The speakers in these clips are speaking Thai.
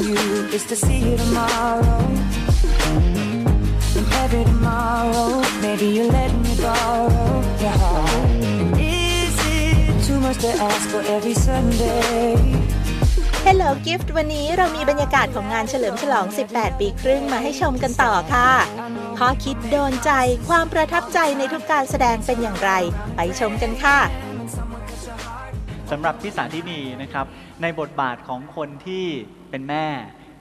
is to see you tomorrow. And every tomorrow, maybe you let me borrow your heart. And is it too much to ask for every Sunday? Hello Gift วันนี้เรามีบรรยากาศของงานเฉลิมฉลอง 18 ปีครึ่งมาให้ชมกันต่อค่ะข้อคิดโดนใจความประทับใจในทุกการแสดงเป็นอย่างไร ไปชมกันค่ะสำหรับพี่สาธินีนะครับ ในบทบาทของคนที่ เป็นแม่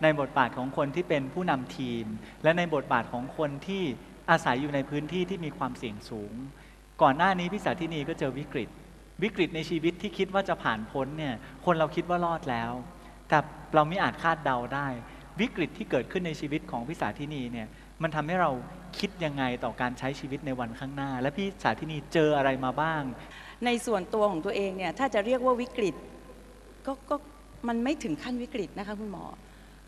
ในบทบาทของคนที่เป็นผู้นำทีม และในบทบาทของคนที่อาศัยอยู่ในพื้นที่ที่มีความเสี่ยงสูง ก่อนหน้านี้พี่สาธินีก็เจอวิกฤต วิกฤตในชีวิตที่คิดว่าจะผ่านพ้นเนี่ยคนเราคิดว่ารอดแล้ว แต่เราไม่อาจคาดเดาได้ วิกฤตที่เกิดขึ้นในชีวิตของพี่สาธินีเนี่ยมันทำให้เราคิดยังไงต่อการใช้ชีวิตในวันข้างหน้า และพี่สาธินีเจออะไรมาบ้าง ในส่วนตัวของตัวเองเนี่ยถ้าจะเรียกว่าวิกฤตก็ก็ มันไม่ถึงขั้นวิกฤตนะคะคุณหมอ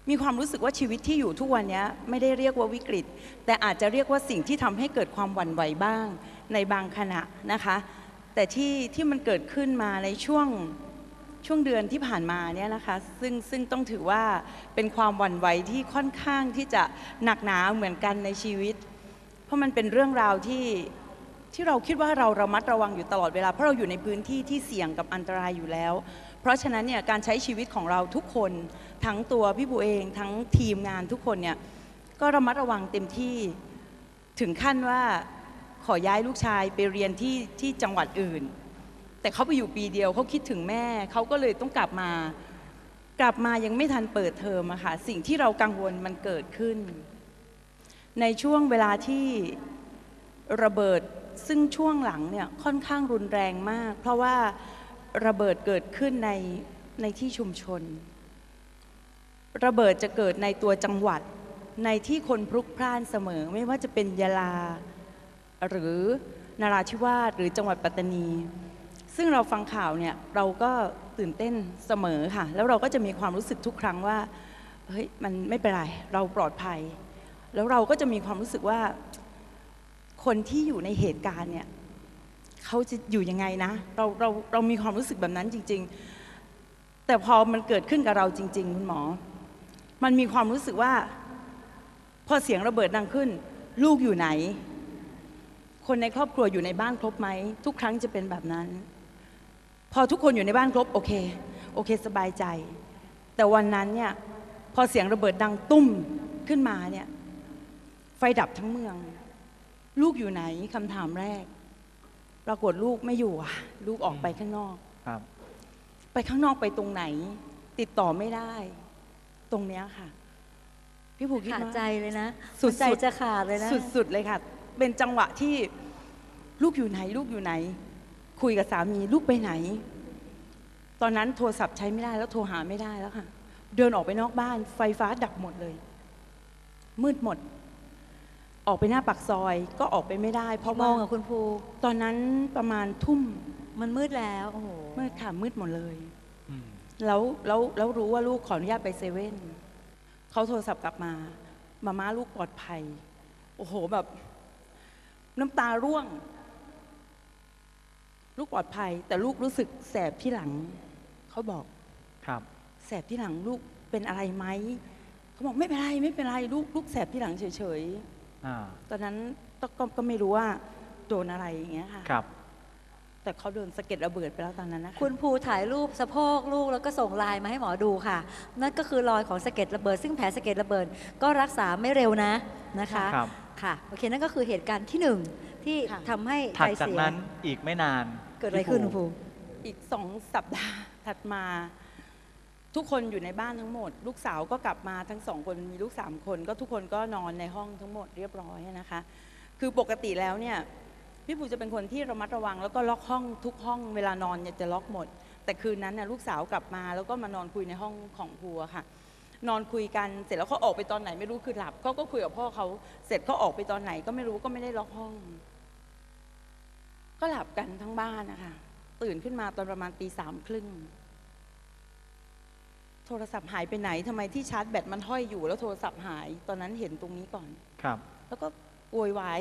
มีความรู้สึกว่าชีวิตที่อยู่ทุกวันนี้ไม่ได้เรียกว่าวิกฤต แต่อาจจะเรียกว่าสิ่งที่ทำให้เกิดความหวั่นไหวบ้าง ในบางขณะนะคะ แต่ที่ที่มันเกิดขึ้นมาในช่วงช่วงเดือนที่ผ่านมาเนี่ยนะคะซึ่งซึ่งต้องถือว่าเป็นความหวั่นไหวที่ค่อนข้างที่จะหนักหนาเหมือนกันในชีวิต เพราะมันเป็นเรื่องราวที่ ที่เราคิดว่าเราระมัดระวังอยู่ตลอดเวลา เพราะเราอยู่ในพื้นที่ที่เสี่ยงกับอันตรายอยู่แล้ว เพราะฉะนั้นเนี่ยการใช้ชีวิตของเราทุกคนทั้งตัวพี่บูเองทั้งทีมงานทุกคนเนี่ยก็ระมัดระวังเต็มที่ถึงขั้นว่าขอย้ายลูกชายไปเรียนที่ที่จังหวัดอื่น แต่เขาไปอยู่ปีเดียวเขาคิดถึงแม่เขาก็เลยต้องกลับมา กลับมายังไม่ทันเปิดเทอมอะค่ะสิ่งที่เรากังวลมันเกิดขึ้น ในช่วงเวลาที่ระเบิด ซึ่งช่วงหลังเนี่ยค่อนข้างรุนแรงมาก เพราะว่าระเบิดเกิดขึ้นในในที่ชุมชน ระเบิดจะเกิดในตัวจังหวัดในที่คนพลุกพล่านเสมอไม่ว่าจะเป็นยาลา หรือนราธิวาสหรือจังหวัดปัตตานี ซึ่งเราฟังข่าวเนี่ยเราก็ตื่นเต้นเสมอค่ะ แล้วเราก็จะมีความรู้สึกทุกครั้งว่าเฮ้ยมันไม่เป็นไรเราปลอดภัย แล้วเราก็จะมีความรู้สึกว่า คนที่อยู่ในเหตุการณ์เนี่ยเขาจะอยู่ยังไงนะ เราเราเรามีความรู้สึกแบบนั้นจริง ๆ แต่พอมันเกิดขึ้นกับเราจริง ๆ คุณหมอ มันมีความรู้สึกว่า พอเสียงระเบิดดังขึ้น ลูกอยู่ไหน คนในครอบครัวอยู่ในบ้านครบไหม ทุกครั้งจะเป็นแบบนั้น พอทุกคนอยู่ในบ้านครบโอเค โอเคสบายใจ แต่วันนั้นเนี่ยพอเสียงระเบิดดังตุ้มขึ้นมาเนี่ยไฟดับทั้งเมือง ลูกอยู่ไหนคำถามแรก ปรากฏลูกไม่อยู่อะ ลูกออกไปข้างนอกครับ ไปข้างนอกไปตรงไหน ติดต่อไม่ได้ ตรงเนี้ยค่ะ พี่ผูคิดขาดว่า ใจเลยนะสุดๆใจจะขาดเลยนะ สุดๆเลยค่ะ เป็นจังหวะที่ลูกอยู่ไหน ลูกอยู่ไหน คุยกับสามีลูกไปไหน ตอนนั้นโทรศัพท์ใช้ไม่ได้แล้วโทรหาไม่ได้แล้วค่ะ เดินออกไปนอกบ้าน ไฟฟ้าดับหมดเลย มืดหมด ออกไปหน้าปากซอยก็ออกไปไม่ได้ เพราะมว่าองกับคุณภูตอนนั้นประมาณทุ่มมันมืดแล้วโอ้โหมืดค่ะมืดหมดเลย อืมแล้วแล้วแล้วรู้ว่าลูกขออนุญาตไปเซเว่นเขาโทรศัพท์กลับมามาม่าลูกปลอดภัย โอ้โหแบบ น้ำตาร่วง ลูกปลอดภัย แต่ลูกรู้สึกแสบที่หลัง เขาบอก ครับ แสบที่หลังลูกเป็นอะไรไหม เขาบอกไม่เป็นไรไม่เป็นไรลูกลูกแสบที่หลังเฉยอ่าๆ ตอนนั้นก็ก็ก็ไม่รู้ว่าโดนอะไรอย่างเงี้ยค่ะ ครับ แต่เขาโดนสะเก็ดระเบิดไปแล้วตอนนั้นนะคะคุณภูถ่ายรูปสะโพกลูกแล้วก็ส่งไลน์มาให้หมอดูค่ะ นั่นก็คือรอยของสะเก็ดระเบิด ซึ่งแผลสะเก็ดระเบิดก็รักษาไม่เร็วนะนะคะครับ ค่ะโอเคนั่นก็คือเหตุการณ์ที่หนึ่งที่ทำให้ถัดใจจากเสียนั้นอีกไม่นานเกิดอะไรขึ้นคุณภู อีกสองสัปดาห์ถัดมา ทุกคนอยู่ในบ้านทั้งหมด ลูกสาวก็กลับมาทั้งสองคนมีลูกสามคน ก็ทุกคนก็นอนในห้องทั้งหมดเรียบร้อยนะคะ คือปกติแล้วเนี่ยพี่ปูจะเป็นคนที่ระมัดระวัง แล้วก็ล็อกห้องทุกห้องเวลานอนเนี่ยจะล็อกหมด แต่คืนนั้นน่ะลูกสาวกลับมา แล้วก็มานอนคุยในห้องของพัวค่ะ นอนคุยกันเสร็จแล้วเขาออกไปตอนไหนไม่รู้คือหลับเขาก็คุยกับพ่อเขาเสร็จเขาออกไปตอนไหนก็ไม่รู้ก็ไม่ได้ล็อกห้อง ก็หลับกันทั้งบ้านนะคะตื่นขึ้นมาตอนประมาณตีสามครึ่ง โทรศัพท์หายไปไหนทำไมที่ชาร์จแบตมันห้อยอยู่ แล้วโทรศัพท์หายตอนนั้นเห็นตรงนี้ก่อนครับ แล้วก็โวยวาย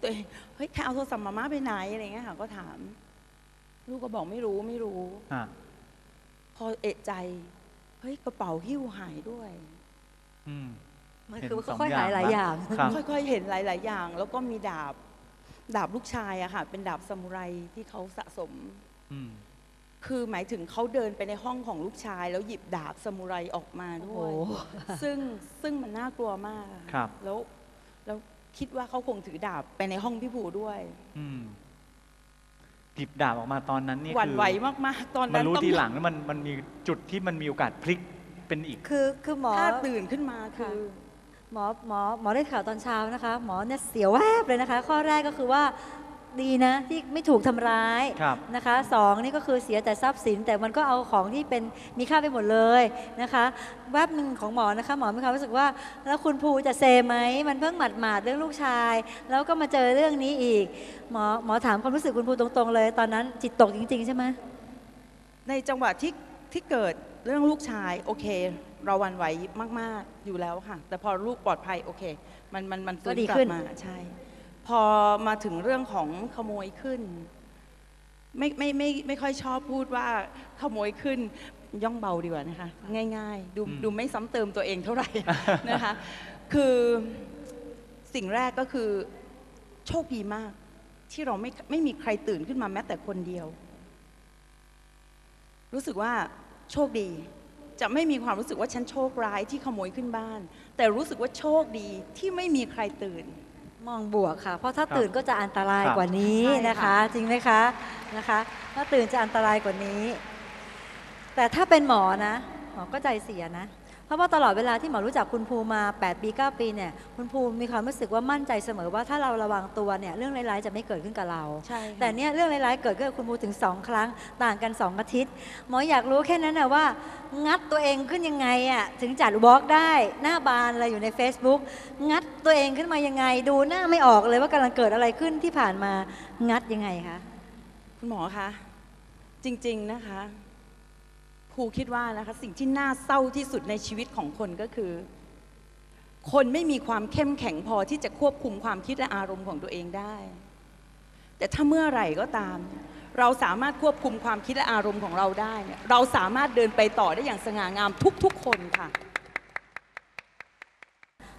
ตัวเองเฮ้ยใครเอาโทรศัพท์มาม่าไปไหนอะไรเงี้ยค่ะก็ถาม ลูกก็บอกไม่รู้ไม่รู้อ่าพอเอะใจเฮ้ยกระเป๋าหิ้วหายด้วยอืมมันเห็นคือสองค่อยๆหายหลายอย่างครับค่อยๆเห็นหลาย ๆ อย่าง แล้วก็มีดาบ ดาบลูกชายอะค่ะ เป็นดาบซามูไรที่เขาสะสมอืม คือหมายถึงเขาเดินไปในห้องของลูกชาย แล้วหยิบดาบซามูไรออกมาด้วยโอ้โหซึ่งซึ่งมันน่ากลัวมากอะครับ แล้วแล้วคิดว่าเขาคงถือดาบไปในห้องพี่ผูด้วย อืมหยิบดาบออกมาตอนนั้นนี่หวั่นคือไหวมากๆตอนมันั้นนรู้ต้องทีหลังแล้วมันมันมีจุดที่มันมีโอกาสพลิกเป็นอีก คือคือหมอถ้าตื่นขึ้นมาคือหมอหมอหมอได้ข่าวตอนเช้านะคะ หมอเนี่ยเสียวแวบเลยนะคะ ข้อแรกก็คือว่า ดีนะที่ไม่ถูกทำร้ายครับนะคะสองนี่ก็คือเสียแต่ทรัพย์สิน แต่มันก็เอาของที่เป็นมีค่าไปหมดเลยนะคะแวบหนึ่งของหมอนะคะหมอมีความรู้สึกว่า แล้วคุณภูจะเซไหมมันเพิ่งหมาดหมาดๆเรื่องลูกชาย แล้วก็มาเจอเรื่องนี้อีก หมอหมอถามความรู้สึกคุณภูตรงๆ เลย ตอนนั้นจิตตกจริง ๆ ใช่ไหมในจังหวะที่ที่เกิดเรื่องลูกชายโอเค เราหวันไหวมาก ๆอยู่แล้วค่ะ แต่พอลูกปลอดภัยโอเค มันมันมันฟื้ก็นดีกลัขึ้บนมาใช่ พอมาถึงเรื่องของขโมยขึ้น ไม่ไม่ไม่ไม่ค่อยชอบพูดว่าขโมยขึ้นย่องเบาดีกว่านะคะ ง่าย ๆ ดูอืมดูไม่ซ้ำเติมตัวเองเท่าไหร่นะคะ คือสิ่งแรกก็คือโชคดีมาก ที่เราไม่ไม่มีใครตื่นขึ้นมาแม้แต่คนเดียว รู้สึกว่าโชคดี จะไม่มีความรู้สึกว่าฉันโชคร้ายที่ขโมยขึ้นบ้าน แต่รู้สึกว่าโชคดีที่ไม่มีใครตื่น มองบวกค่ะ เพราะถ้าครับตื่นก็จะอันตรายครับกว่านี้ใช่นะคะค่ะจริงไหมคะนะคะ ถ้าตื่นจะอันตรายกว่านี้ แต่ถ้าเป็นหมอนะหมอก็ใจเสียนะเพ ราะว่าตลอดเวลาที่หมอรู้จักคุณภูมา 8 ปี 9 ปีเนี่ยคุณภูมีความรู้สึกว่ามั่นใจเสมอว่าถ้าเราระวังตัวเนี่ยเรื่องร้ายๆจะไม่เกิดขึ้นกับเราใช่ค่ะแต่เนี่ยเรื่องร้ายๆเกิดขึ้นกับคุณภูถึงสองครั้ง ต่างกันสองอาทิตย์ หมออยากรู้แค่นั้นนะว่า งัดตัวเองขึ้นยังไงอะถึงจัดวอล์กได้หน้าบานอะไรอยู่ใน Facebook งัดตัวเองขึ้นมายังไง ดูหน้าไม่ออกเลยว่ากำลังเกิดอะไรขึ้นที่ผ่านมางัดยังไงคะคุณหมอคะจริง ๆนะคะ ครูคิดว่านะคะสิ่งที่น่าเศร้าที่สุดในชีวิตของคนก็คือ คนไม่มีความเข้มแข็งพอที่จะควบคุมความคิดและอารมณ์ของตัวเองได้ แต่ถ้าเมื่อไหร่ก็ตาม เราสามารถควบคุมความคิดและอารมณ์ของเราได้ เราสามารถเดินไปต่อได้อย่างสง่างามทุกๆคนค่ะ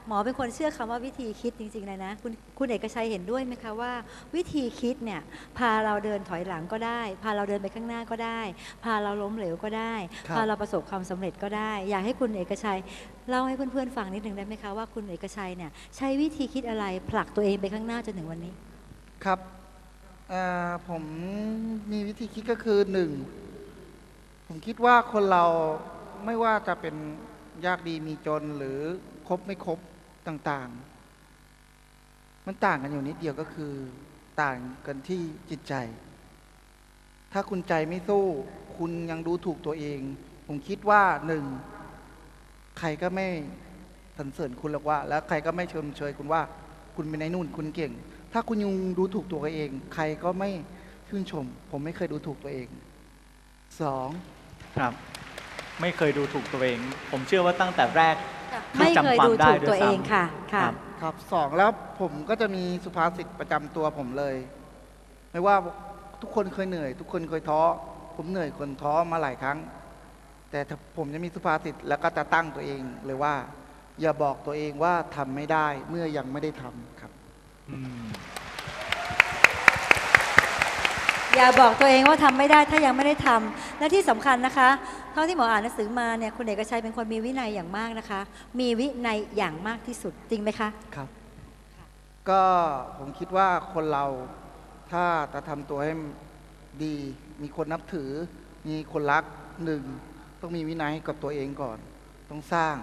หมอเป็นคนเชื่อคำว่าวิธีคิดจริงๆเลยนะ คุณคุณเอกชัยเห็นด้วยไหมคะว่า วิธีคิดเนี่ยพาเราเดินถอยหลังก็ได้ พาเราเดินไปข้างหน้าก็ได้ พาเราล้มเหลวก็ได้ครับพาเราประสบความสำเร็จก็ได้ อยากให้คุณเอกชัยเล่าให้เพื่อนๆฟังนิดหนึ่งได้ไหมคะว่าคุณเอกชัยเนี่ยใช้วิธีคิดอะไรผลักตัวเองไปข้างหน้าจนถึงวันนี้ ครับเอ่อผมมีวิธีคิดก็คือหนึ่งผมคิดว่าคนเราไม่ว่าจะเป็นยากดีมีจนหรือครบไม่ครบ ต่างๆ มันต่างกันอยู่นิดเดียวก็คือ ต่างกันที่จิตใจ ถ้าคุณใจไม่สู้ คุณยังดูถูกตัวเอง ผมคิดว่าหนึ่ง ใครก็ไม่สรรเสริญคุณหรอกว่า แล้วใครก็ไม่ชมเชยคุณว่า คุณเป็นไอ้นู่นคุณเก่ง ถ้าคุณยังดูถูกตัวเอง ใครก็ไม่ชื่นชม ผมไม่เคยดูถูกตัวเองสองครับ ไม่เคยดูถูกตัวเอง ผมเชื่อว่าตั้งแต่แรก ไม่เคยดูถูกตัวเองค่ะครัค่ะบครับสองแล้วผมก็จะมีสุภาษิตประจำตัวผมเลย ไม่ว่าทุกคนเคยเหนื่อย ทุกคนเคยท้อ ผมเหนื่อยคนท้อมาหลายครั้ง แต่ถ้าผมจะมีสุภาษิตแล้วก็จะตั้งตัวเองเลยว่า อย่าบอกตัวเองว่าทำไม่ได้เมื่อยังไม่ได้ทำครับ อืมอย่าบอกตัวเองว่าทำไม่ได้ถ้ายังไม่ได้ทำและที่สำคัญนะคะ เท่าที่หมออ่านหนังสือมาเนี่ยคุณเอกชัยเป็นคนมีวินัยอย่างมากนะคะ มีวินัยอย่างมากที่สุดจริงไหมคะครับ ก็ผมคิดว่าคนเราถ้าจะทำตัวให้ดี มีคนนับถือ มีคนรักหนึ่งต้องมีวินัยให้กับตัวเองก่อน ต้องสร้าง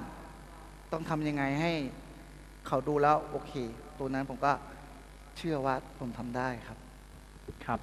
ต้องทำยังไงให้เขาดูแล้วโอเค ตัวนั้นผมก็เชื่อว่าผมทำได้ครับครับ